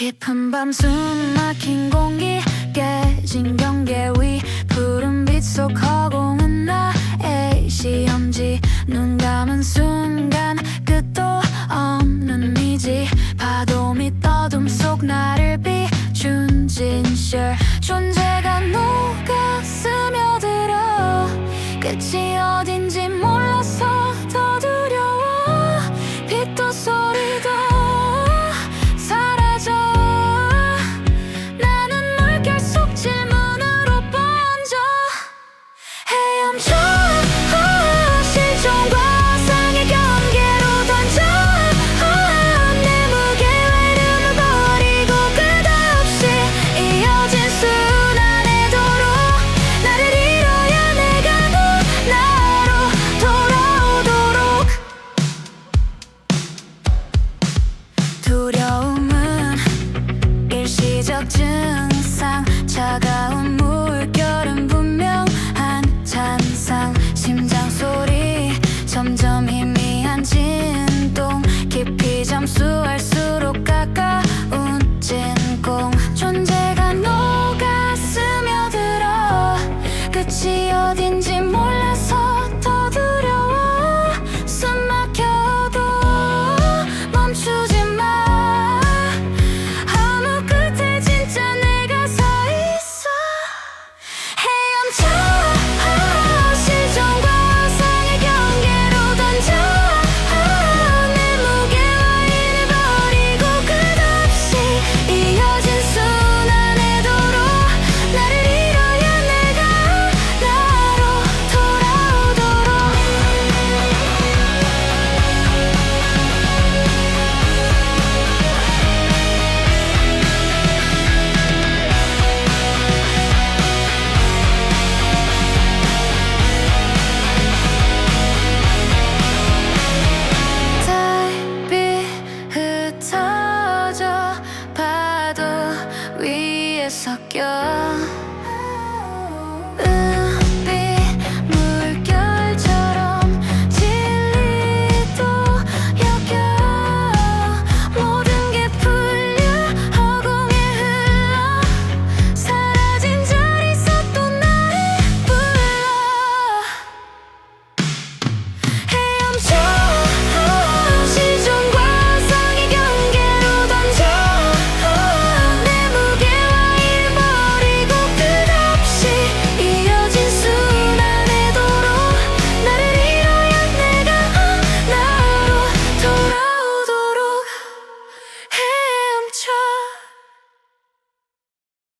깊은 밤 숨 막힌 공기 깨진 경계 위 푸른 빛속 허공은 나의 시험지. 눈 감은 순간 끝도 없는 미지. 파도 밑 어둠 속 나를 비춘 진실. 존재가 녹아 스며들어 끝이 어딘지 몰라서 더듬 꽃이 어딘지 섞여.